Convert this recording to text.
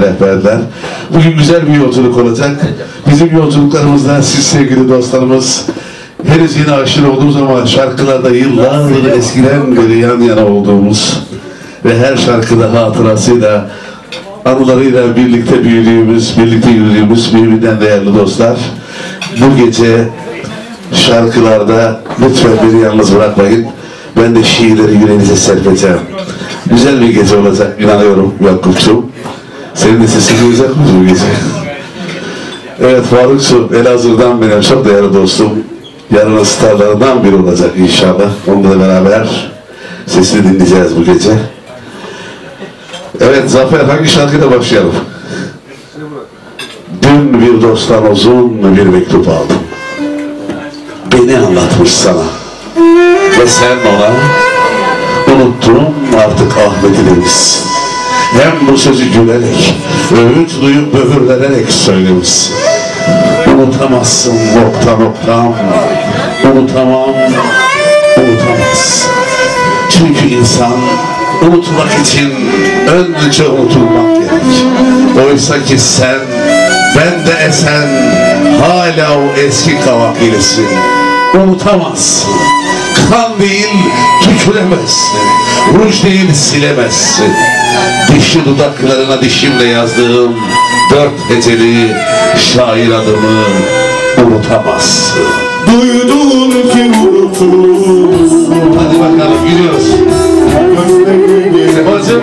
Şeref verdiler. Bugün güzel bir yolculuk olacak. Bizim yolculuklarımızda siz sevgili dostlarımız henüz yine aşırı olduğumuz ama şarkılarda yıllar eskiden beri yan yana olduğumuz ve her şarkıda hatırasıyla anılarıyla birlikte büyüdüğümüz, birlikte yürüdüğümüz birbirinden değerli dostlar. Bu gece şarkılarda lütfen beni yalnız bırakmayın. Ben de şiirleri yüreğinize serpeceğim. Güzel bir gece olacak inanıyorum Yakup'cum. Senin de sesini mıyız bu gece? Evet Faruk'cum Elazığ'dan benim çok değerli dostum. Yarın starlarından biri olacak inşallah. Onunla beraber sesini dinleyeceğiz bu gece. Evet Zafer hangi şarkıyla başlayalım? Dün bir dosttan uzun bir mektup aldım. Beni anlatmış sana. Ve sen ona unuttum artık Ahmet'i demişsin. Hem bu sözü gülerek, öğüt duyup böbürlenerek söylemişsin. Unutamazsın nokta noktam, unutamam, unutamazsın. Çünkü insan unutmak için önce unutulmak gerek. Oysa ki sen, ben de esen, hala o eski kavak gibisin. Unutamazsın. Kan değil tüküremezsin. Ruj değil silemezsin. Dişi dudaklarına dişimle yazdığım dört heceli şair adımı unutamazsın. Duydun ki unutursun Hadi bakalım gidiyoruz. Bacım.